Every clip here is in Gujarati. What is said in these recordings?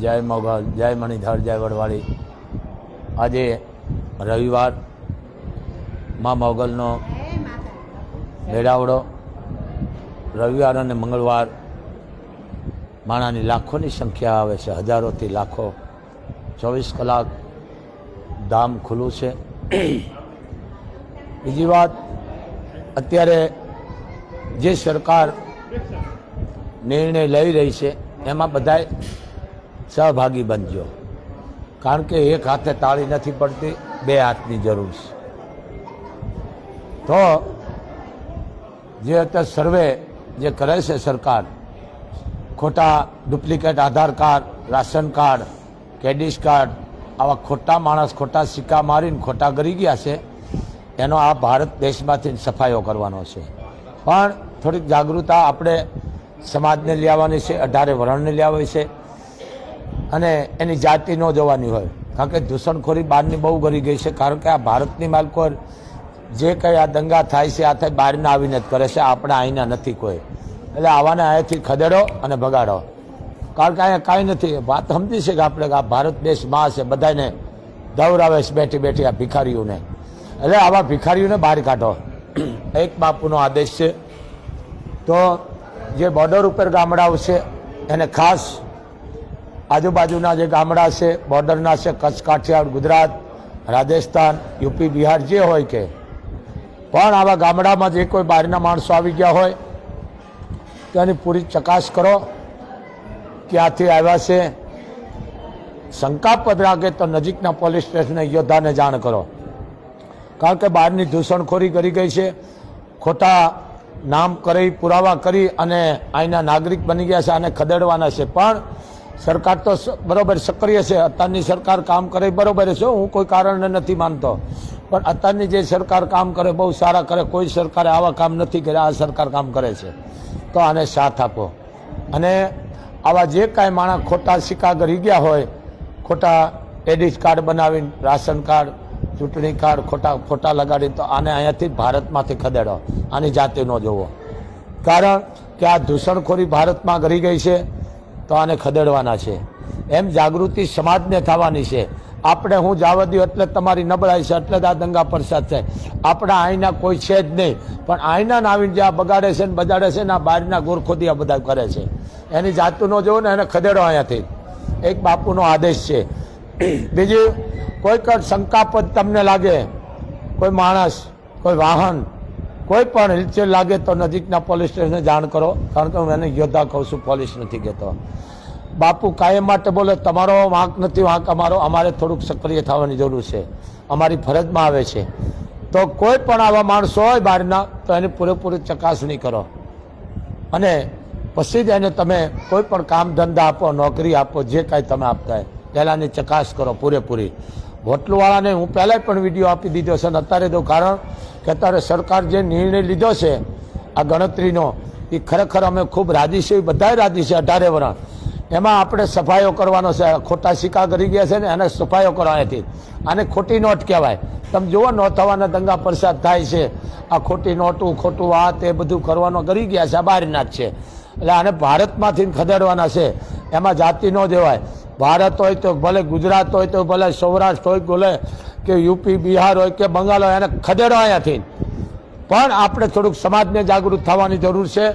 જય મોગલ, જય મણિધર, જય વડવાળી. આજે રવિવાર, મા મોગલનો મેળાવડો. રવિવાર અને મંગળવાર માણાની લાખોની સંખ્યા આવે છે, હજારોથી લાખો. ચોવીસ કલાક ધામ ખુલ્લું છે. બીજી વાત, અત્યારે જે સરકાર નિર્ણય લઈ રહી છે, એમાં બધાય સહભાગી બનજો. કારણ કે એક હાથે તાળી નથી પડતી, બે હાથની જરૂર છે. તો જે અત્યારે સર્વે જે કરે છે સરકાર, ખોટા duplicate Aadhaar card, ration card credit card, આવા ખોટા માણસ, ખોટા સિક્કા મારીને ખોટા કરી ગયા છે, એનો આ ભારત દેશમાંથી સફાઈઓ કરવાનો છે. પણ થોડીક જાગૃતતા આપણે સમાજને લેવાની છે, અઢારે વરણને લેવાય છે. અને એની જાતિ ન જોવાની હોય. કારણ કે દૂષણખોરી બહારની બહુ ગરી ગઈ છે. કારણ કે આ ભારતની માલકો જે કંઈ આ દંગા થાય છે, આ થાય બહારના આવીને જ કરે છે. આપણે અહીંના નથી કોઈ. એટલે આવાને અહીંયાથી ખદેડો અને ભગાડો. કારણ કે અહીંયા કાંઈ નથી. વાત સમજી છે કે આપણે આ ભારત દેશમાં છે. બધાને દવરાવે છે બેઠી બેઠી આ ભિખારીઓને. એટલે આવા ભિખારીઓને બહાર કાઢો. એક બાપુનો આદેશ છે. તો જે બોર્ડર ઉપર ગામડાઓ છે, એને ખાસ આજુબાજુના જે ગામડા છે, બોર્ડરના છે, કચ્છ, કાઠિયાવાડ, ગુજરાત, રાજસ્થાન, યુપી, બિહાર જે હોય કે. પણ આવા ગામડામાં જે કોઈ બહારના માણસો આવી ગયા હોય, તેની પૂરી ચકાસ કરો, ક્યાંથી આવ્યા છે. શંકાપદ રાખે તો નજીકના પોલીસ સ્ટેશને યોદ્ધાને જાણ કરો. કારણ કે બહારની દૂષણખોરી કરી ગઈ છે, ખોટા નામ કરી પુરાવા કરી અને અહીંના નાગરિક બની ગયા છે આને ખદેડવાના છે. પણ સરકાર તો બરાબર સક્રિય છે. અત્યારની સરકાર કામ કરે બરોબર છે. હું કોઈ કારણને નથી માનતો. પણ અત્યારની જે સરકાર કામ કરે, બહુ સારા કરે, કોઈ સરકારે આવા કામ નથી કર્યા. આ સરકાર કામ કરે છે. તો આને સાથ આપો. અને આવા જે કાંઈ માણસ ખોટા સિક્કા કરી ગયા હોય, ખોટા ક્રેડિટ કાર્ડ બનાવીને, રાશન કાર્ડ, ચૂંટણી કાર્ડ ખોટા ખોટા લગાડીને, તો આને અહીંયાથી ભારતમાંથી ખદેડો. આની જાતે ન જોવો. કારણ કે આ દૂષણખોરી ભારતમાં ઘરી ગઈ છે. તો આને ખદેડવાના છે. એમ જાગૃતિ સમાજને થવાની છે. આપણે હું જવા દઉં એટલે તમારી નબળાઈ છે, એટલે જ આ દંગા પ્રસાદ છે. આપણા અહીંના કોઈ છે જ નહીં. પણ અહીંના નાવીને જે આ બગાડે છે ને બગાડે છે ને આ બહારના ગોરખોદી આ બધા કરે છે. એની જાતું ન જોવો ને એને ખદેડો અહીંયાથી. એક બાપુનો આદેશ છે. બીજું, કોઈ શંકાપદ તમને લાગે, કોઈ માણસ, કોઈ વાહન કોઈ પણ હિલચેલ લાગે તો નજીકના પોલીસ સ્ટેશને જાણ કરો. કારણ કે હું એને યોદ્ધા કહું છું પોલીસ નથી કહેતો. બાપુ કાયમ માટે બોલે, તમારો વાંક નથી, વાંક અમારો. અમારે થોડુંક સક્રિય થવાની જરૂર છે. અમારી ફરજમાં આવે છે. તો કોઈ પણ આવા માણસો હોય બહારના, તો એની પૂરેપૂરી ચકાસણી કરો. અને પછી જ એને તમે કોઈ પણ કામ ધંધા આપો, નોકરી આપો, જે કાંઈ તમે આપતા હોય, પહેલાંની ચકાસ કરો પૂરેપૂરી. હોટલવાળાને હું પહેલાંય પણ વીડિયો આપી દીધો છે અને અત્યારે તો કારણ કે અત્યારે સરકાર જે નિર્ણય લીધો છે, આ ગણતરીનો, એ ખરેખર અમે ખૂબ રાજી છીએ, બધાય રાજી છે અઢારે વરણ. એમાં આપણે સફાઈઓ કરવાનો છે, ખોટા સિક્કા કરી ગયા છે ને એને સફાઈઓ કરવાથી આને ખોટી નોટ કહેવાય. તમે જુઓ નો થવાના દંગા પ્રસાદ થાય છે. આ ખોટી નોટું, ખોટું આ તે બધું કરવાનો કરી ગયા છે, આ બહારના જ છે. એટલે આને ભારતમાંથી ખદેડવાના છે. એમાં જાતિ ન દેવાય. ભારત હોય તો ભલે ગુજરાત હોય તો ભલે સૌરાષ્ટ્ર હોય, ભલે કે યુપી, બિહાર હોય કે બંગાળ હોય, એને ખદેડો અહીંયાથી. પણ આપણે થોડુંક સમાજને જાગૃત થવાની જરૂર છે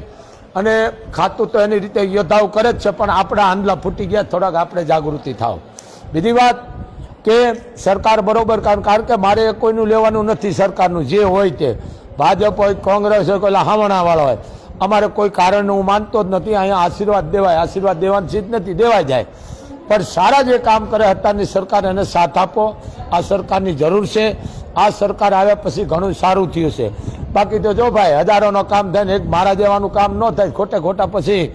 અને ખાતું તો એની રીતે યોદ્ધાઓ કરે જ છે, પણ આપણા આંદલા ફૂટી ગયા, થોડાક આપણે જાગૃતિ થાવ. બીજી વાત કે સરકાર બરોબર, કારણ કારણ કે મારે કોઈનું લેવાનું નથી સરકારનું, જે હોય તે. ભાજપ હોય, કોંગ્રેસ હોય કોઈ હામણાવાળા હોય. અમારે કોઈ કારણ હું માનતો જ નથી, અહીંયા આશીર્વાદ દેવાય, આશીર્વાદ દેવાની ચીજ નથી, દેવાય જાય. પણ સારા જે કામ કરે અત્યારની સરકાર એને સાથ આપો. આ સરકારની જરૂર છે. આ સરકાર આવ્યા પછી ઘણું સારું થયું છે. બાકી તો જો ભાઈ, હજારોનો કામ થાય ને એક મારા જેવાનું કામ ન થાય, ખોટે ખોટા પછી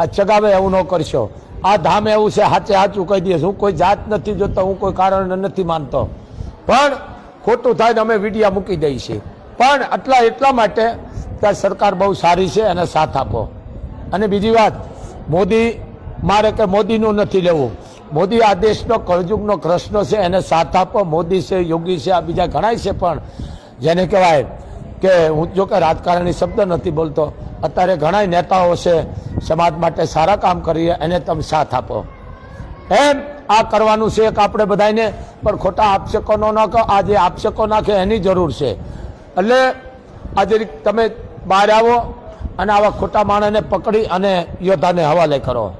આ ચગાવે એવું ન કરશો. આ ધામ એવું છે, હાચે હાચું કહી દઈશ હું કોઈ જાત નથી જોતો, હું કોઈ કારણ નથી માનતો. પણ ખોટું થાય ને અમે વિડીયા મૂકી દઈએ છીએ. પણ આટલા એટલા માટે કે સરકાર બહુ સારી છે, એને સાથ આપો. અને બીજી વાત, મોદી મારે કે મોદીનું નથી લેવું. મોદી આ દેશનો કળજુગનો કૃષ્ણ છે, એને સાથ આપો. મોદી છે, યોગી છે, આ બીજા ઘણા છે પણ જેને કહેવાય કે હું જો કે રાજકારણી શબ્દ નથી બોલતો. અત્યારે ઘણા નેતાઓ છે, સમાજ માટે સારા કામ કરીએ એને તમે સાથ આપો. એમ આ કરવાનું છે એક આપણે બધાને પણ ખોટા આક્ષેપો ન આ જે આપશકો નાખે એની જરૂર છે. એટલે આજે તમે બહાર આવો અને આવા ખોટા માણસને પકડી અને યોદ્ધાને હવાલે કરો.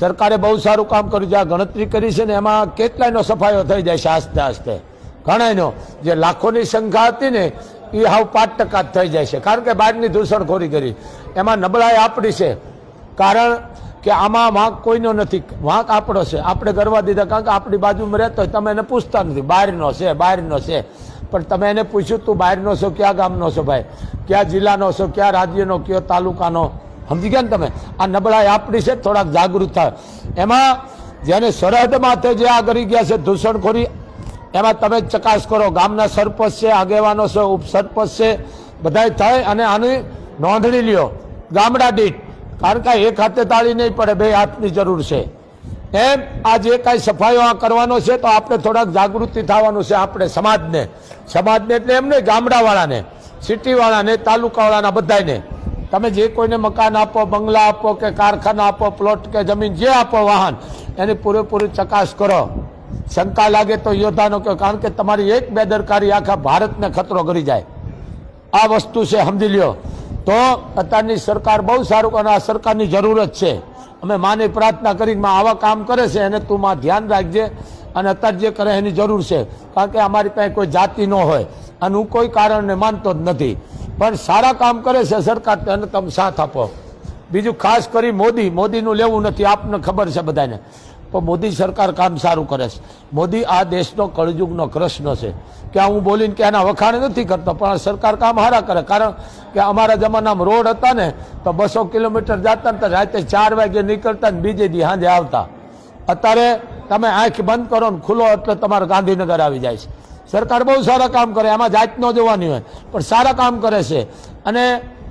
સરકારે બહુ સારું કામ કર્યું છે, આ ગણતરી કરી છે ને એમાં કેટલાયનો સફાયો થઈ જાય છે આસ્તે આસ્તે. ઘણાયનો. જે લાખોની સંખ્યા હતી ને, એ હાવ પાંચ ટકા થઈ જાય છે. કારણ કે બહારની દૂષણખોરી કરી. એમાં નબળાઈ આપણી છે. કારણ કે આમાં વાંક કોઈનો નથી. વાંક આપણો છે. આપણે કરવા દીધા. કારણ કે આપણી બાજુમાં રહેતો તમે એને પૂછતા નથી. બહારનો છે બહારનો છે. પણ તમે એને પૂછ્યું, તું બહારનો છો, ક્યાં ગામનો છો ભાઈ? ક્યાં જિલ્લાનો છો? કયા રાજ્યનો? કયો તાલુકાનો? સમજી ગયા ને તમે? આ નબળાઈ આપણી છે, થોડાક જાગૃત થાય. એમાં જેને સરહદ માથે જે આ કરી ગયા છે દૂષણખોરી એમાં તમે ચકાસ કરો, ગામના સરપંચ છે, આગેવાનો છે, ઉપસરપંચ છે, બધાય થાય અને આની નોંધણી લ્યો. ગામડા દીઠ. કારણ કે એક હાથે તાળી નહીં પડે, બે હાથની જરૂર છે. એમ આ જે કાંઈ સફાઈઓ આ કરવાનો છે, તો આપણે થોડાક જાગૃતિ થવાનું છે આપણે સમાજને. સમાજને એટલે એમ નહીં, ગામડાવાળાને, સિટીવાળાને, તાલુકાવાળાના બધાને તમે જે કોઈને મકાન આપો, બંગલા આપો કે કારખાના આપો પ્લોટ કે જમીન, જે આપો વાહન, એની પૂરેપૂરી ચકાસ કરો. શંકા લાગે તો યોદ્ધાનો કહો, કારણ કે તમારી એક બેદરકારી આખા ભારતને ખતરો કરી જાય. આ વસ્તુ છે, સમજી લ્યો. તો અત્યારની સરકાર બહુ સારું અને આ સરકારની જરૂરત છે. અમે માની પ્રાર્થના કરી માં આવા કામ કરે છે, એને તું માં ધ્યાન રાખજે અને અત્યારે જે કરે એની જરૂર છે. કારણ કે અમારી પાસે કોઈ જાતિ ન હોય. હું કોઈ કારણને માનતો જ નથી. પણ સારા કામ કરે છે, સરકાર તેને તમે સાથ આપો. બીજું ખાસ કરી મોદી. મોદીનું લેવું નથી, આપને ખબર છે બધાને. પણ મોદી સરકાર કામ સારું કરે છે. મોદી આ દેશનો કળજુગનો કૃષ્ણ છે. કે હું બોલીને કે એના વખાણ નથી કરતો, પણ સરકાર કામ સારા કરે. કારણ કે અમારા જમાનામાં રોડ હતા ને, તો બસો કિલોમીટર જતા ને તો રાતે ચાર વાગે નીકળતા ને બીજે દી સાંજે આવતા. અત્યારે તમે આંખ બંધ કરો ને ખુલ્લો એટલે તમારે ગાંધીનગર આવી જાય છે. સરકાર બહુ સારા કામ કરે એમાં જાત ન જોવાની હોય, પણ સારા કામ કરે છે. અને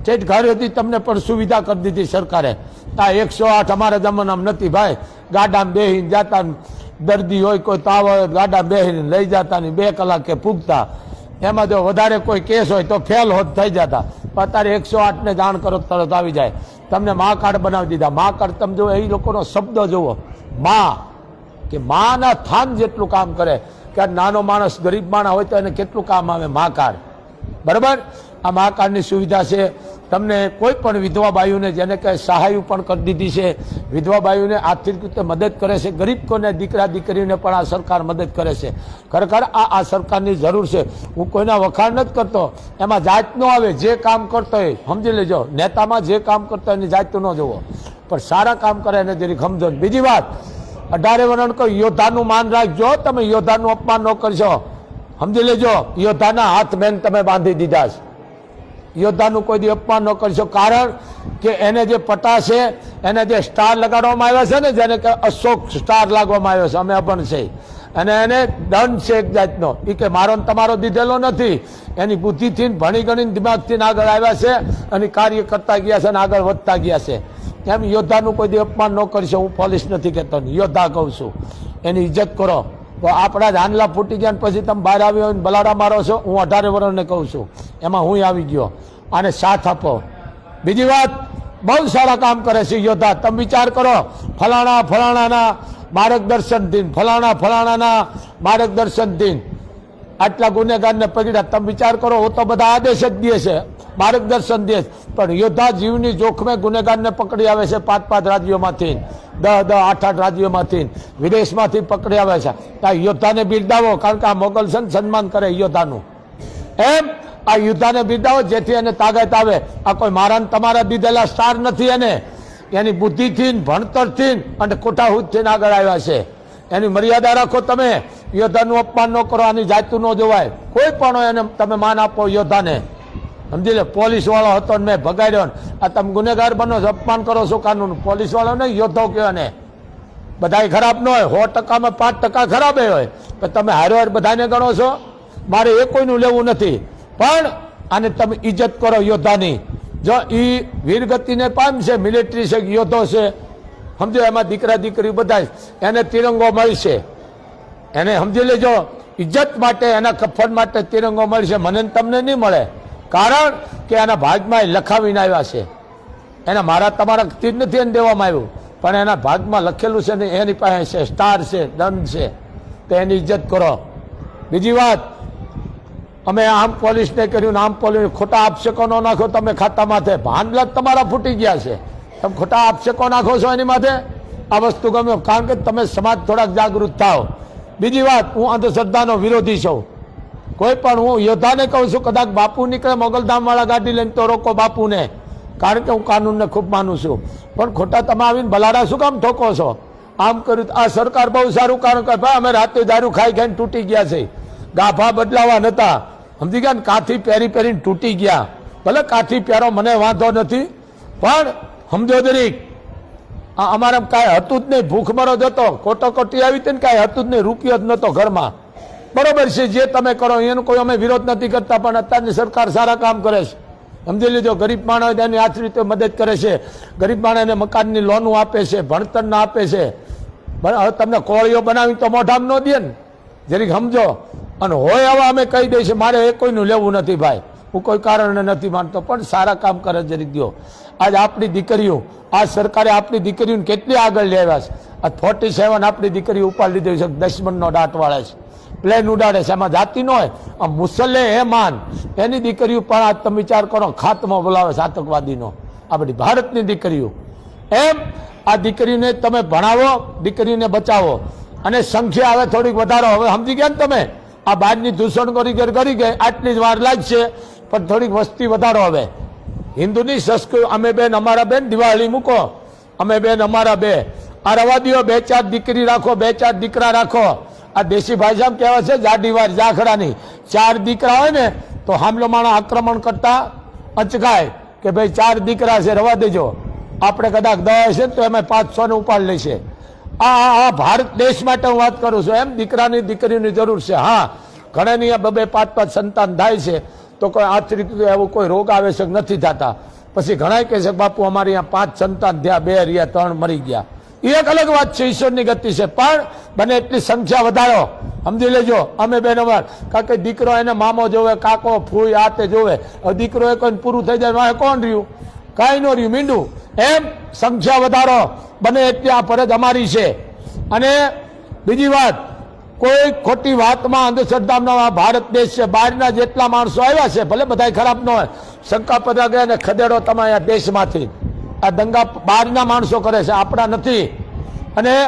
ઠેઠ ઘર હતી તમને પણ સુવિધા કરી દીધી સરકારે. આ એકસો આઠ અમારા જમાનામાં નથી ભાઈ. ગાડામાં બેહીને જાતા દર્દી હોય, કોઈ તાવ હોય ગાડા બેહીને લઈ જતા ને બે કલાકે પૂગતા એમાં જો વધારે કોઈ કેસ હોય તો ફેલ હોત થઈ જતા. અત્યારે એકસો આઠને જાણ કરો તરત આવી જાય. તમને મા કાર્ડ બનાવી દીધા. મા કાર્ડ તમે જુઓ, એ લોકોનો શબ્દ જુઓ. મા, કે માના થાન જેટલું કામ કરે. કે નાનો માણસ ગરીબ માણસ હોય તો એને કેટલું કામ આવે? મા કાર્ડ બરાબર? આ મા કાર્ડની સુવિધા છે. તમને કોઈ પણ વિધવા બાયુને જેને કહે સહાય પણ કરી દીધી છે, વિધવા બાઈઓને આર્થિક રીતે મદદ કરે છે. ગરીબ કોને દીકરા દીકરીને પણ આ સરકાર મદદ કરે છે. ખરેખર આ આ સરકારની જરૂર છે. હું કોઈના વખાણ નથી કરતો. એમાં જાત ન આવે, જે કામ કરતો હોય, સમજી લેજો. નેતામાં જે કામ કરતો હોય એની જાત ન જોવો પણ સારા કામ કરે એને જરી સમજો બીજી વાત અઢારે વર્ણ કોઈ યોદ્ધાનું માન રાખજો, તમે યોદ્ધાનું અપમાન ન કરશો. સમજી લેજો, યોદ્ધાના હાથ બેન તમે બાંધી દીધા છે. યોદ્ધાનું કોઈ દી અપમાન ન કરશો, કારણ કે એને જે પટા છે, એને જે સ્ટાર લગાડવામાં આવ્યા છે ને, જેને અશોક સ્ટાર લાગવામાં આવ્યો છે, અમે અપન છે. અને એને દંડ છે એક જાતનો. એ કે મારો તમારો દીધેલો નથી. એની બુદ્ધિથી ભણી ગણીને દિમાગથી આગળ આવ્યા છે અને કાર્ય કરતા ગયા છે અને આગળ વધતા ગયા છે. એમ યોદ્ધાનું કોઈ દી અપમાન ન કરશો, હું પોલીસ નથી કહેતો યોદ્ધા કહું છું. એની ઇજ્જત કરો. તો આપણા જાનલા ફૂટી ગયા પછી તમે બહાર આવ્યો હોય બલાડા મારો છો, હું અઢારે વર્ષને કહું છું. એમાં હું આવી ગયો. આને સાથ આપો. બીજી વાત, બહુ સારા કામ કરે છે યોદ્ધા. તમે વિચાર કરો, ફલાણા ફલાણાના માર્ગદર્શન દિન, ફલાણા ફલાણાના માર્ગદર્શન દિન. આટલા ગુનેગારને પકડ્યા. તમે વિચાર કરો, હું તો બધા આદેશ જ દે છે. માર્ગદર્શન દે પણ યોદ્ધા જીવની જોખમે ગુનેગારને પકડી આવે છે પાંચ પાંચ રાજ્યોમાંથી. દસ દસ આઠ આઠ રાજ્યોમાંથી. વિદેશમાંથી પકડી આવે છે. આ યોદ્ધાને બિરદાવો, કારણ કે આ મોગલ છે સન્માન કરે યોદ્ધાનું. એમ આ યોદ્ધાને બિરદાવો, જેથી એને તાકાત આવે. આ કોઈ મારા તમારા દીધેલા સ્ટાર નથી એને. એની બુદ્ધિથી ભણતરથી અને કોઠાહુદથી આગળ આવ્યા છે. એની મર્યાદા રાખો તમે. યોદ્ધાનું અપમાન ન કરો, આની જાતું ન જોવાય. કોઈ પણ એને તમે માન આપો યોદ્ધાને. સમજી લે પોલીસવાળો હતો ને મેં ભગાડ્યો ને. આ તમે ગુનેગાર બનો છો, અપમાન કરો છો કાનૂન. પોલીસવાળો નહીં, યોદ્ધો કહેવાય ને. બધાય ખરાબ ન હોય, સો ટકામાં પાંચ ટકા ખરાબ હોય. પણ તમે હારો હાર બધાને ગણો છો? મારે એ કોઈનું લેવું નથી. પણ આને તમે ઇજ્જત કરો યોદ્ધાની. જો એ વીરગતિને પામશે મિલિટરી છે, યોદ્ધો છે. સમજો એમાં દીકરા દીકરી બધા એને તિરંગો મળશે. એને સમજી લેજો ઇજ્જત માટે, એના કફન માટે તિરંગો મળશે. મને તમને નહીં મળે. કારણ કે એના ભાગમાં એ લખાવીને આવ્યા છે. એના મારા તમારા તીર નથી એને દેવામાં આવ્યું. પણ એના ભાગમાં લખેલું છે ને એની પાસે છે, સ્ટાર છે, દંડ છે. તો એની ઇજ્જત કરો. બીજી વાત, અમે આમ પોલીસને કર્યું આમ પોલીસ, ખોટા આપશેકો ન નાખો તમે ખાતા માથે. ભાંડલા તમારા ફૂટી ગયા છે. તમે ખોટા આપશેકો નાખો છો એની માથે? આ વસ્તુ ગમે કારણ કે તમે સમાજ થોડાક જાગૃત થાઓ. બીજી વાત, હું અંધશ્રદ્ધાનો વિરોધી છું. કોઈ પણ હું યોદ્ધાને કહું છું, કદાચ બાપુ નીકળે મોગલધામવાળા ગાડી લઈને તો રોકો બાપુને. કારણ કે હું કાનૂનને ખૂબ માનું છું. પણ ખોટા તમે આવીને ભલાડા શું કામ ઠોકો છો? આમ કર્યું આ સરકાર બહુ સારું કારણ કે ભાઈ, અમે રાતે દારૂ ખાઈ ખાઈને તૂટી ગયા છે. ગાભા બદલાવા નતા. સમજી ગયા ને? કાથી પહેરી પહેરીને તૂટી ગયા. ભલે કાથી પહેરો, મને વાંધો નથી. પણ સમજો દરેક અમારે કાંઈ હતું જ નહીં. ભૂખમરો જ હતો. કોટોકોટી આવી હતી ને કાંઈ હતું જ નહીં. રૂપિયો જ નહોતો ઘરમાં. બરોબર છે, જે તમે કરો, એનો કોઈ અમે વિરોધ નથી કરતા, પણ અત્યારની સરકાર સારા કામ કરે છે. સમજી લીધો ગરીબ માણસ એની આ રીતે મદદ કરે છે. ગરીબ માણસને મકાનની લોનો આપે છે, ભણતરના આપે છે. તમને કોળીઓ બનાવી તો મોઢામાં ન દે ને. જરીક સમજો. અને હોય આવા અમે કહી દઈએ છીએ, મારે એ કોઈનું લેવું નથી ભાઈ. હું કોઈ કારણને નથી માનતો, પણ સારા કામ કરે જરીક દો આજ આપણી દીકરીઓ, આ સરકારે આપણી દીકરીઓને કેટલી આગળ લેવા છે? આ ફોર્ટી સેવન આપણી દીકરીઓ ઉપાડી લીધી છે, દશમનનો વાળે છે. પ્લેન ઉડાડે છે એમાં જાતિ ન હોય. આ મુસલ્લે એ માન. એની દીકરીઓ પણ આ તમે વિચાર કરો, ખાતમો બોલાવે છે આતંકવાદીનો. આ બધી ભારતની દીકરીઓ. એમ આ દીકરીને તમે ભણાવો, દીકરીને બચાવો. અને સંખ્યા હવે થોડીક વધારો. હવે સમજી ગયા ને તમે? આ બહારની દૂષણખોરી કરી કરી ગઈ, આટલી જ વાર લાગશે, પણ થોડીક વસ્તી વધારો હવે. હિન્દુની સંસ્કૃતિ, અમે બેન, અમારા બેન, દિવાળી મૂકો. અમે બેન, અમારા બે. આ રવા દ્યો બે ચાર દીકરી રાખો, બે ચાર દીકરા રાખો. આ દેશી ભાષામાં કહેવાય છે, જાડીવાર, જાખડાની. ચાર દીકરા હોય ને, તો હામલો માણસ આક્રમણ કરતા અચકાય કે ભાઈ ચાર દીકરા છે, રવા દેજો. આપણે કદાચ દયા છે તો એમાં પાંચસો ને ઉપાડ લેશે. આ, આ- ભારત દેશ માટે હું વાત કરું છું. એમ દીકરાની દીકરીની જરૂર છે. હા, ઘણાની બબે પાંચ પાંચ સંતાન થાય છે, તો કોઈ આર્થિક રીતે એવો કોઈ રોગ આવે છે, નથી થતા. પછી ઘણા કહે છે, બાપુ, અમારે અહીંયા પાંચ સંતાન થયા, બે રહ્યા, ત્રણ મરી ગયા. એ એક અલગ વાત છે, ઈશ્વરની ગતિ છે. પણ બને એટલી સંખ્યા વધારો. સમજી લેજો, અમે બેન અમાર. કારણ કે દીકરો એને મામો જોવે, કાકો ફૂઈ આ તે જોવે દીકરો એ કોઈ પૂરું થઈ જાય મારે કોણ રહ્યું? કાંઈ ન રહ્યું. મીંડું, એમ સંખ્યા વધારો. બને એટલી આ ફરજ અમારી છે. અને બીજી વાત, કોઈ ખોટી વાતમાં અંધશ્રદ્ધામાં ભારત દેશ છે, બહારના જેટલા માણસો આવ્યા છે, ભલે બધા ખરાબ ન હોય શંકા પદા ગયા ને ખદેડો તમે આ દેશમાંથી. આ દંગા બહારના માણસો કરે છે, આપણા નથી. અને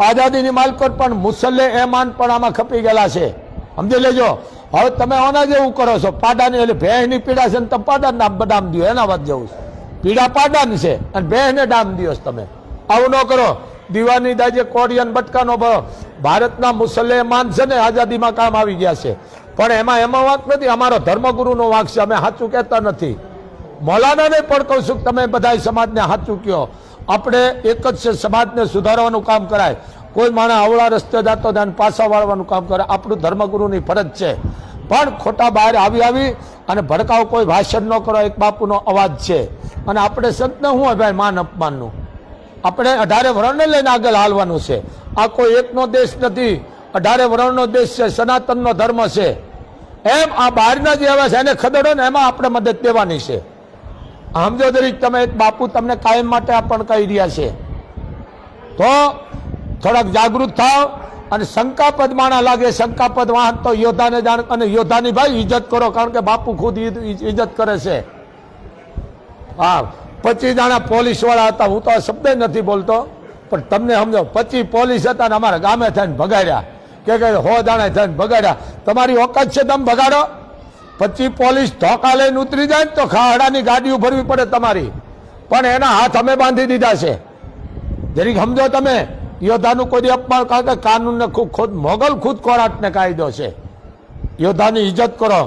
આઝાદીની માલકોટ પણ મુસલ્લે એમાન પણ આમાં ખપી ગયેલા છે. સમજી લેજો. હવે તમે આના જેવું કરો છો, પાડાની એટલે ભેંસની પીડા છે ને તમે પાડાના ડામ દો એના વાત જેવું છે. પીડા પાડાની છે અને ભેંસને ડામ દો તમે. આવું ન કરો. દીવાની દાજે કોરિયન બટકાનો ભરો. ભારતના મુસલમાન છે ને આઝાદીમાં કામ આવી ગયા છે. પણ એમાં એમાં વાંક નથી. અમારો ધર્મગુરુનો વાંક છે. અમે સાચું કહેતા નથી. મૌલાનાને પણ કહું છું કે તમે બધા સમાજને હાથ ચૂક્યો. આપણે એક જ છે, સમાજને સુધારવાનું કામ કરાય. કોઈ માણસ અવળા રસ્તે જતો અને પાછા વાળવાનું કામ કરે. આપણું ધર્મગુરુની ફરજ છે. પણ ખોટા બહાર આવી આવી અને ભડકાવ કોઈ ભાષણ ન કરો, એક બાપુનો અવાજ છે. અને આપણે સંતને હોય ભાઈ? માન અપમાનનું. આપણે અઢારે વર્ણને લઈને આગળ હાલવાનું છે. આ કોઈ એકનો દેશ નથી. અઢારે વર્ણનો દેશ છે, સનાતનનો ધર્મ છે. એમ આ બહારના જે આવે છે, એને ખદેડો ને એમાં આપણે મદદ દેવાની છે. સમજો દરેક, તમે એક બાપુ તમને કાયમ માટે પણ કહી રહ્યા છે, તો થોડાક જાગૃત થાવ અને શંકાપદ માણા લાગે. શંકાપદ વાહન તો યોદ્ધાને જાણ અને યોદ્ધાની ભાઈ ઇજ્જત કરો, કારણ કે બાપુ ખુદ ઇજ્જત કરે છે. હા, પચીસ જણા પોલીસવાળા હતા, હું તો આ શબ્દ નથી બોલતો, પણ તમને સમજો, પચીસ પોલીસ હતા ને અમારા ગામે થઈને ભગાડ્યા. કે હો દાણા થઈને ભગાડ્યા. તમારી ઓકાત છે, તમે ભગાડો. પચીસ પોલીસ ધોકા લઈને ઉતરી જાય ને તો ખાડાની ગાડીઓ ભરવી પડે તમારી. પણ એના હાથ અમે બાંધી દીધા છે. જરીક સમજો તમે, યોદ્ધાનું કોઈ અપમાન કારણ કે કાનૂનને ખુદ, મોગલ ખુદ કોરાટને કાયદો છે. યોદ્ધાની ઇજ્જત કરો,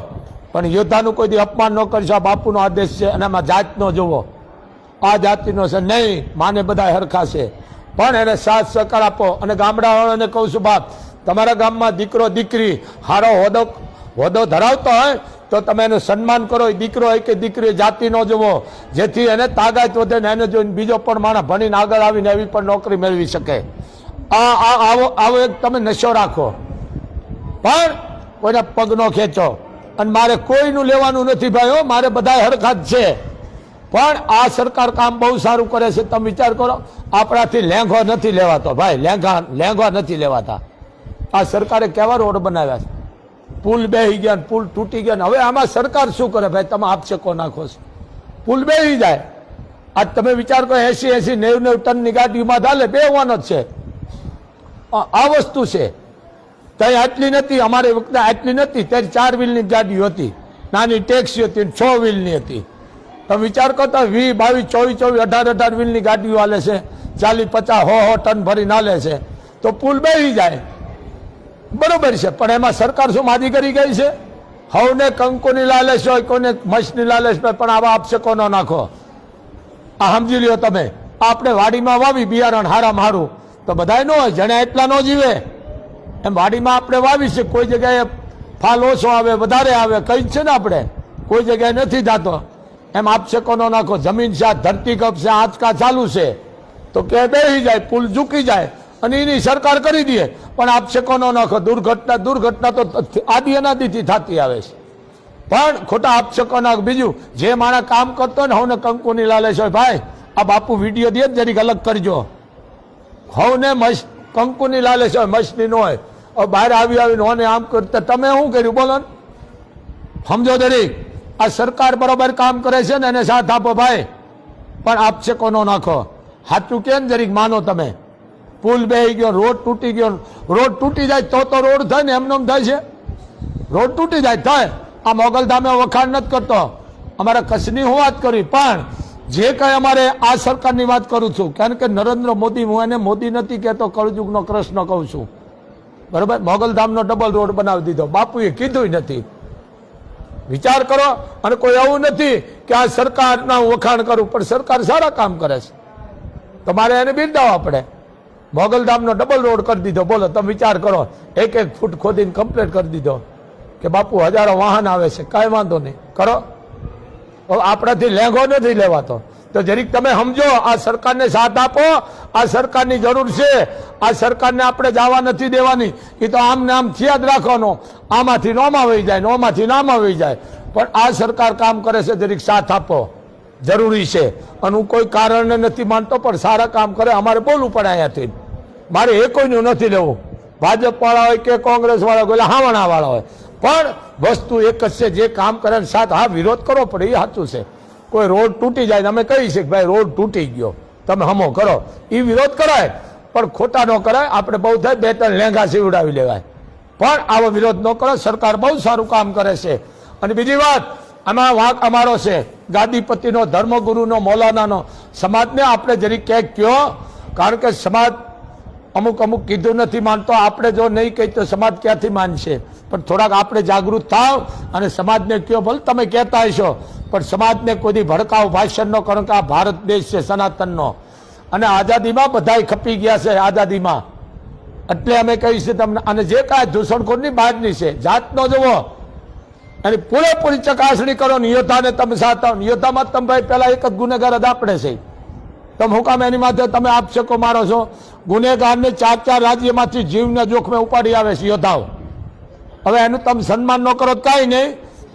પણ યોદ્ધાનું કોઈ અપમાન ન કરશો બાપુનો આદેશ છે અને એમાં જાત ન જુઓ. આ જાતિનો છે, નહીં, માને બધા હરખા છે. પણ એને સાથ સહકાર આપો અને ગામડાવાળાને કહું છું, બાપ, તમારા ગામમાં દીકરો, દીકરી, હારો હોદો હોદો ધરાવતો હોય તો તમે એનું સન્માન કરો એ દીકરો હોય કે દીકરી જાતિ ન જુઓ. જેથી એને તાકાત વધે ને એને જોઈને બીજો પણ માણસ ભણીને આગળ આવીને એવી પણ નોકરી મેળવી શકે. આ આવો આવો એક તમે નશો રાખો. પણ કોઈને પગ નો ખેંચો. અને મારે કોઈનું લેવાનું નથી ભાઈ હો, મારે બધા હરખા જ છે. પણ આ સરકાર કામ બહુ સારું કરે છે, તમે વિચાર કરો, આપણાથી લેંઘો નથી લેવાતો. ભાઈ, લેંઘા લેંઘવા નથી લેવાતા. આ સરકારે કેવા રોડ બનાવ્યા છે. પુલ બે ગયા પુલ તૂટી ગયા હવે આમાં સરકાર શું કરે? ભાઈ, તમે આપશકો નાખો છો. પુલ બે જાય. આજ તમે વિચાર કરો એસી એસી નેવ નેવ ટનની ગાડીમાં ચાલે બેવાનો જ છે. આ વસ્તુ છે. ત્યાં આટલી નથી, અમારે વખતે આટલી નથી. ત્યારે ચાર વ્હીલની ગાડીઓ હતી. નાની ટેક્સી હતી છ વ્હીલની હતી. તમે વિચાર કરો તો વી બાવીસ ચોવીસ ચોવીસ અઢાર અઢાર વ્હીલની ગાડીઓ હાલે છે. ચાલીસ પચાસ હો હો ટન ભરીને હાલે છે. તો પુલ બે જાય. બરોબર છે, પણ એમાં સરકાર શું માદી કરી ગઈ છે? હવને કંકુની લાલચ હોય, કોને મસની લાલચ હોય, પણ આવા આપશે કોનો નાખો. આ સમજી લ્યો તમે, આપણે વાડીમાં વાવી, બિયારણ હારા મારું તો બધાય ન હોય જણે એટલા ન જીવે. એમ વાડીમાં આપણે વાવી છે, કોઈ જગ્યાએ ફાલ ઓછો આવે, વધારે આવે, કઈ છે ને આપણે, કોઈ જગ્યાએ નથી થતો એમ આપશે કોનો નાખો, જમીન છે, આ ધરતી કપ છે આંચકા ચાલુ છે. તો કે બેસી જાય, પુલ ઝૂકી જાય. અને એની સરકાર કરી દે. પણ આપશકો ન નાખો દુર્ઘટના દુર્ઘટના તો આદિ અનાદિથી થતી આવે છે. પણ ખોટા આપશકો નાખ બીજું, જે માણા કામ કરતો ને હવને કંકુની લાલચ હોય, ભાઈ, આ બાપુ વીડિયો દે જરીક અલગ કરજો. હવને મશ કંકુની લાલચ હોય મસ્તી ન હોય બહાર આવી આવીને હોને આમ કરતા તમે શું કર્યું? બોલો સમજો દરેક આ સરકાર બરોબર કામ કરે છે ને એને સાથ આપો, ભાઈ. પણ આપશે કોનો નાખો સાચું કેમ જરીક, માનો તમે. પુલ બેહી ગયો, રોડ તૂટી ગયો. રોડ તૂટી જાય તો તો રોડ થાય ને એમને એમ થાય છે. રોડ તૂટી જાય, થાય. આ મોગલધામે વખાણ નથી કરતો. અમારે કચ્છની હું વાત કરી, પણ જે કઈ અમારે આ સરકારની વાત કરું છું, કારણ કે નરેન્દ્ર મોદી, હું એને મોદી નથી કહેતો, કળજુગનો કૃષ્ણ કહું છું. બરોબર? મોગલધામનો ડબલ રોડ બનાવી દીધો. બાપુએ કીધું નથી. વિચાર કરો, અને કોઈ એવું નથી કે આ સરકારના વખાણ કરું, પણ સરકાર સારા કામ કરે છે. તમારે એને બિરદાવવા પડે. મોગલધામનો ડબલ રોડ કરી દીધો. બોલો, તમે વિચાર કરો. એક એક ફૂટ ખોદીને કમ્પ્લીટ કરી દીધો કે બાપુ, હજારો વાહન આવે છે, કાંઈ વાંધો નહીં. કરો. આપણાથી લેંઘો નથી લેવાતો. તો જરીક તમે સમજો, આ સરકારને સાથ આપો, આ સરકારની જરૂર છે. આ સરકારને આપણે જવા નથી દેવાની. એ તો આમ ને આમ થયા રાખવાનો. આમાંથી નોમાં વહી જાય, નોમાંથી નામાં વહી જાય. પણ આ સરકાર કામ કરે છે, જરીક સાથ આપો. જરૂરી છે. અને હું કોઈ કારણને નથી માનતો, પણ સારા કામ કરે. અમારે બોલવું પડે અહીંયાથી. મારે એ કોઈનું નથી લેવું. ભાજપ વાળા હોય કે કોંગ્રેસ વાળા હોય હાવણા વાળા હોય. પણ વસ્તુ એક જ છે, જે કામ કરે સાથ, હા, વિરોધ કરવો પડે, એ સાચું છે. કોઈ રોડ તૂટી જાય અમે કહી છે કે ભાઈ, રોડ તૂટી ગયો. તમે હમો કરો. એ વિરોધ કરાય, પણ ખોટા ન કરાય. આપણે બહુ થાય, બે ત્રણ લેંઘા સીવડાવી લેવાય. પણ આવો વિરોધ ન કરે સરકાર બહુ સારું કામ કરે છે. અને બીજી વાત, આમાં વાંક અમારો છે. ગાદીપતિનો, ધર્મગુરુનો, મૌલાનાનો. સમાજને આપણે જરી ક્યાંક કયો, કારણ કે સમાજ અમુક અમુક કીધું નથી માનતો. આપણે જો નહીં કહી તો સમાજ ક્યાંથી માનશે? પણ થોડાક આપણે જાગૃત થાવ અને સમાજને કયો ભલે તમે કહેતા હશો, પણ સમાજને કોઈ ભડકાવ, ભાષણનો, કારણ કે આ ભારત દેશ છે સનાતનનો. અને આઝાદીમાં બધાય ખપી ગયા છે આઝાદીમાં. એટલે અમે કહીશું તમને, અને જે કાંઈ દૂષણખોરની બહારની છે, જાતનો જુઓ. અને પૂરેપૂરી ચકાસણી કરો નિયોતાને તમે સાતા નિયોતામાં તમે ભાઈ પહેલાં એક જ ગુનેગાર જ આપણે છે. તમે હુકામ એની માથે તમે આપશકો મારો છો. ગુનેગારને ચાર ચાર રાજ્યમાંથી જીવના જોખમે ઉપાડી આવે છે યોદ્ધાઓ. હવે એનું તમે સન્માન ન કરો કાંઈ નહીં,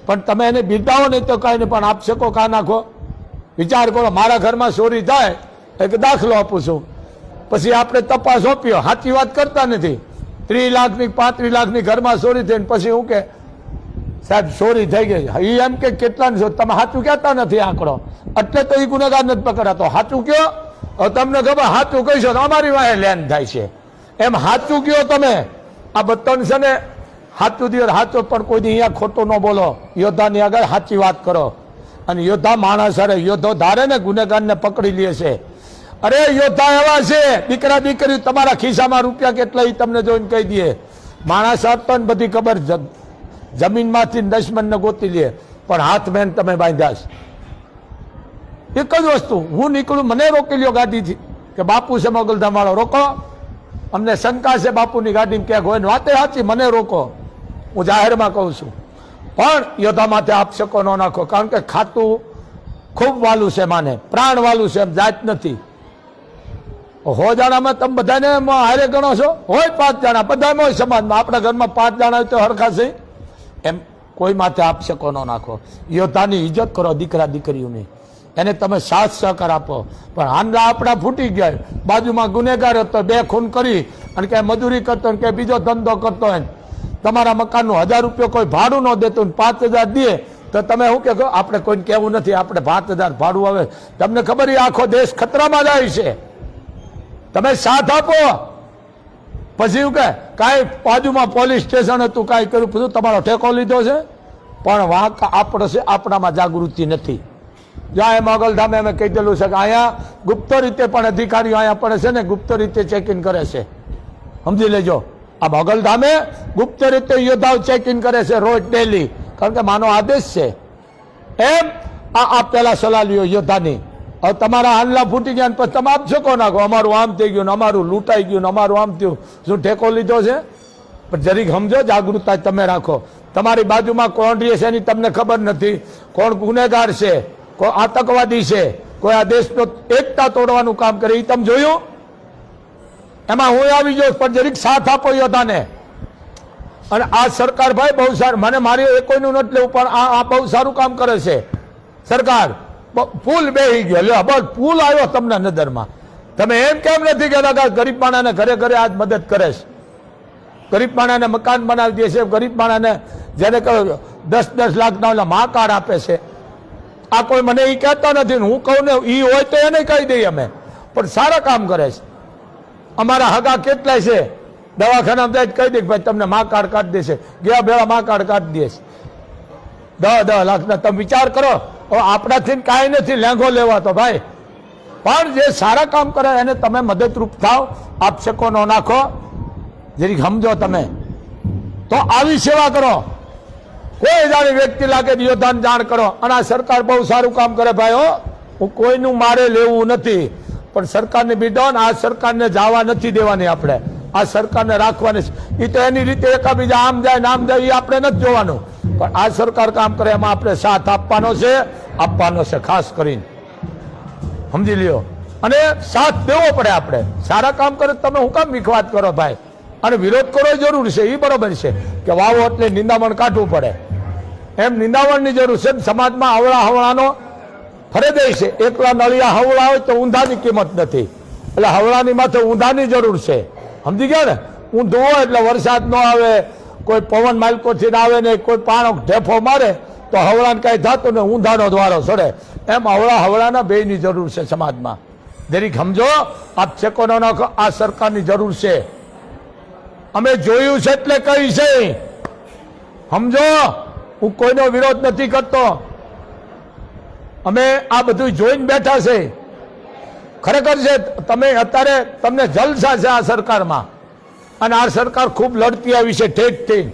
પણ તમે એને બિરદાવો નહીં તો કાંઈ નહીં, પણ આપશકો કા નાખો? વિચાર કરો, મારા ઘરમાં ચોરી થાય, એક દાખલો આપું છું. પછી આપણે તપાસ સોંપ્યો સાચી વાત કરતા નથી. ત્રીસ લાખની, પાંત્રીસ લાખની ઘરમાં ચોરી થઈને પછી હું કે સાહેબ ચોરી થઈ ગઈ. એ એમ કે કેટલા તમે સાચું કહેતા નથી આંકડો. એટલે તો એ ગુનેગાર નથી પકડાતો. સાચું કયો? તમને ખબર સાચું કહીશો તો અમારી વાહે લેન થાય છે. એમ સાચું કયો તમે? આ બતન છે ને સાચું દિવસ સાચો પણ કોઈ અહીંયા ખોટું ન બોલો. યોદ્ધાની આગળ સાચી વાત કરો. અને યોદ્ધા માણસ અરે, યોદ્ધો ધારે ને ગુનેગારને પકડી લે છે. અરે, યોદ્ધા એવા છે, દીકરા દીકરી, તમારા ખિસ્સામાં રૂપિયા કેટલા એ તમને જોઈને કહી દે. માણસ ને બધી ખબર જમીનમાંથી દશમનને ગોતી લે, પણ હાથ મેન તમે બાંધ્યા છે. એક જ વસ્તુ, હું નીકળું, મને રોકી લ્યો ગાડીથી કે બાપુ છે મોગલધામ રોકો. અમને શંકા છે બાપુની ગાડી ક્યાંક હોય વાતે સાચી, મને રોકો. હું જાહેરમાં કહું છું. પણ યોદ્ધા માથે આપશકો ન નાખો, કારણ કે ખાતું ખૂબ વાલું છે માને પ્રાણ વાલું છે એમ જાત નથી. હો જણામાં તમે બધાને હારે ગણો છો? હોય પાંચ જણા, બધામાં હોય સમાજમાં. આપણા ઘરમાં પાંચ જણા હોય તો હરખા છે. એમ કોઈ માથે આપશકો ન નાખો. યોદ્ધાની ઇજ્જત કરો દીકરા દીકરીઓની. એને તમે સાથ સહકાર આપો. પણ હાંડા આપણા ફૂટી ગયા બાજુમાં ગુનેગાર હતો બે ખૂન કરી અને ક્યાંય મજૂરી કરતો ને કે બીજો ધંધો કરતો હોય તમારા મકાનનું હજાર રૂપિયા કોઈ ભાડું ન દેતું પાંચ હજાર દે, તો તમે શું કે આપણે કોઈને કહેવું નથી, આપણે પાંચ હજાર ભાડું આવે. તમને ખબર આખો દેશ ખતરામાં જાય છે. તમે સાથ આપો. પછી એવું કે કાંઈ બાજુમાં પોલીસ સ્ટેશન હતું, કાંઈ કર્યું, બધું તમારો ઠેકો લીધો છે. પણ વાંક આપણે આપણામાં જાગૃતિ નથી. જ્યાં એ મોગલધામે અમે કહી દેલું છે કે અહીંયા ગુપ્ત રીતે પણ અધિકારીઓ અહીંયા પડે છે ને, ગુપ્ત રીતે ચેક ઇન કરે છે. સમજી લેજો. આ મોગલધામે ગુપ્ત રીતે યોદ્ધાઓ ચેક ઇન કરે છે રોજ ડેલી કારણ કે માનો આદેશ છે. એમ આ પેલા સલાહ લ્યો યોદ્ધાની. હવે તમારા હાલના ફૂટી ગયા પછી તમે આપશો કો નાખો. અમારું આમ થઈ ગયું અમારું લૂંટાઈ ગયું અમારું આમ થયું. શું ઠેકો લીધો છે? પણ જરીક સમજો, જાગૃતતા તમે રાખો. તમારી બાજુમાં કોણ રહે છે એની તમને ખબર નથી. કોણ ગુનેગાર છે? કોઈ આતંકવાદી છે? કોઈ આ દેશનો એકતા તોડવાનું કામ કરે એ તમે જોયું? એમાં હું આવી ગયો પણ જરીક સાથ આપો યોદ્ધાને અને આ સરકાર ભાઈ બહુ સારું મને મારી એ કોઈનું નથી લેવું, પણ આ બહુ સારું કામ કરે છે. સરકાર. પુલ બેહી ગયો. લ્યો, બસ પુલ આવ્યો તમને નજરમાં. તમે એમ કેમ નથી કહેતા કે ગરીબ માણાને ઘરે ઘરે આજ મદદ કરે છે? ગરીબ માણાને મકાન બનાવી દે છે, ગરીબ માણાને જેને કહો દસ દસ લાખના ઓલા મા કાર્ડ આપે છે. આ કોઈ મને એ કહેતા નથી હું કહું ને એ હોય તો એને કહી દઈએ અમે. પણ સારા કામ કરે છે. અમારા હગા કેટલાય છે? દવાખાનામાં જાય કહી દે ભાઈ તમને મા કાર્ડ કાઢી દેશે ગયા ભેળા મા કાર્ડ કાઢી દેશે દહ દસ લાખના તમે વિચાર કરો. આપણાથી કાંઈ નથી, લેંઘો લેવા તો ભાઈ. પણ જે સારા કામ કરે એને તમે મદદરૂપ થાવ આપશકો ન નાખો. જેથી સમજો તમે. તો આવી સેવા કરો. કોઈ જાણે વ્યક્તિ લાગે તો યોદ્ધાન જાણ કરો. અને આ સરકાર બહુ સારું કામ કરે ભાઈ, હો. હું કોઈનું મારે લેવું નથી. પણ સરકારની બીડોન આ સરકારને જવા નથી દેવાની આપણે. આ સરકારને રાખવાની એ તો એની રીતે એકાબીજા આમ જાય ને આમ જાય એ આપણે નથી જોવાનું. પણ આ સરકાર કામ કરે, એમાં આપણે સાથ આપવાનો છે આપવાનો છે, ખાસ કરીને. સમજી લ્યો. અને સાથ દેવો પડે આપણે. સારા કામ કરે તમે હું કામ વિખવાદ કરો ભાઈ? અને વિરોધ કરવો જરૂર છે, એ બરોબર છે. કે વાવો એટલે નિંદામણ કાઢવું પડે. એમ નિંદામણની જરૂર છે સમાજમાં આવળા હવળાનો ફરજ છે. એકલા નળિયા હવળા હોય તો ઊંધાની કિંમત નથી. એટલે હવળાની માથે ઊંધાની જરૂર છે. સમજી ગયા ને? ઊંધું હોય એટલે વરસાદ ન આવે કોઈ પવન માલકોથી આવે ને કોઈ પાણો ઢેફો મારે, તો હવળાને કાંઈ થતું ને ઊંધાનો દ્વારો સડે. એમ હવળા હવળાના બેયની જરૂર છે સમાજમાં. દરેક સમજો, આપ છેકો ન નાખો, આ સરકારની જરૂર છે. અમે જોયું છે એટલે કહી છે. સમજો, હું કોઈનો વિરોધ નથી કરતો. અમે આ બધું જોઈને બેઠા છે. ખરેખર છે, તમે અત્યારે તમને જલસા છે આ સરકારમાં. અને આ સરકાર ખૂબ લડતી આવી છે ઠેક ઠેક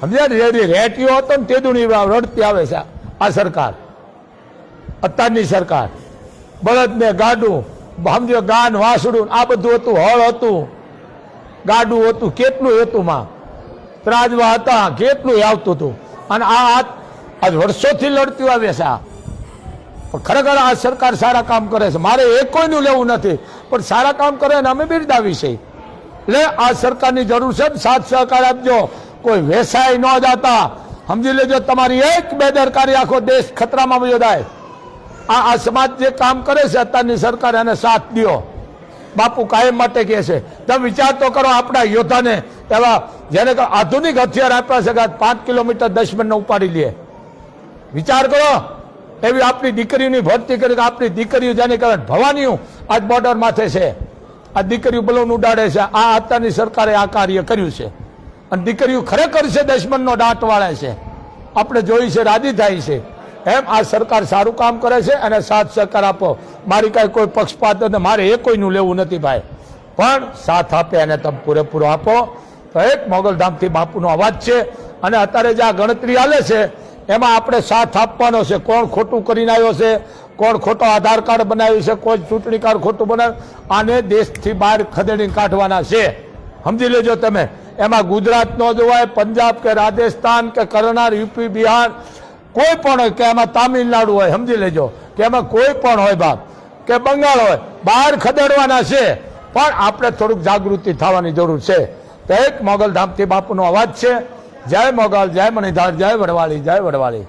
સમજ્યા ને? રેટીઓ હતો ને તે દુની રડતી આવે છે આ સરકાર. અત્યારની સરકાર. બળદને ગાડું સમજો ગાન વાસડું આ બધું હતું, હળ હતું. ગાડું હતું, કેટલું હતું માં? ત્રાજવા હતા કેટલું આવતું હતું. અને આ આજ વર્ષોથી લડતી આવે છે આ. ખરેખર આ સરકાર સારા કામ કરે છે. મારે એ કોઈનું લેવું નથી. પણ સારા કામ કરે ને અમે બિરદાવી છે. એટલે આ સરકારની જરૂર છે સાથ સહકાર આપજો. કોઈ વેસાય ન જાતા. સમજી લેજો, તમારી એક બેદરકારી આખો દેશ ખતરામાં યોજાય આ આ સમાજ જે કામ કરે છે અત્યારની સરકાર એને સાથ દ્યો. બાપુ કાયમ માટે કહે છે. તમે વિચાર તો કરો આપણા યોદ્ધાને, એવા જેને આધુનિક હથિયાર આપ્યા છે કે પાંચ કિલોમીટર દશમનને ઉપાડી લે. વિચાર કરો, એવી આપણી દીકરીઓની ભરતી કરી આપણી દીકરીઓ જેને કહેવાય ભવાનીઓ આજ બોર્ડર માથે છે. આ દીકરીઓ બલોન ઉડાડે છે. આ અત્યારની સરકારે આ કાર્ય કર્યું છે. અને દીકરીઓ ખરેખર છે દશમનનો દાંત વાળે છે. આપણે જોઈ છે, રાજી થાય છે. એમ આ સરકાર સારું કામ કરે છે અને સાથ સહકાર આપો. મારી કાંઈ કોઈ પક્ષપાત નથી. મારે એ કોઈનું લેવું નથી ભાઈ. પણ સાથ આપે અને તમે પૂરેપૂરો આપો. તો એક મોગલધામથી બાપુનો અવાજ છે અને અત્યારે જે આ ગણતરી હાલે છે, એમાં આપણે સાથ આપવાનો છે. કોણ ખોટું કરીને આવ્યો છે? કોણ ખોટો આધાર કાર્ડ બનાવ્યું છે કોઈ ચૂંટણી કાર્ડ ખોટું બનાવ્યું, આને દેશથી બહાર ખદેડીને કાઢવાના છે. સમજી લેજો તમે, એમાં ગુજરાત નો જોવાય, પંજાબ કે રાજસ્થાન કે કરનાર, યુપી, બિહાર, કોઈ પણ હોય કે એમાં તામિલનાડુ હોય, સમજી લેજો, કે એમાં કોઈ પણ હોય બાપ, કે બંગાળ હોય, બહાર ખદેડવાના છે. પણ આપણે થોડુંક જાગૃતિ થવાની જરૂર છે. તો એક મોગલધામથી બાપુનો અવાજ છે, જય મોગલ, જય મણિધાર, જય વડવાળી જય વડવાળી.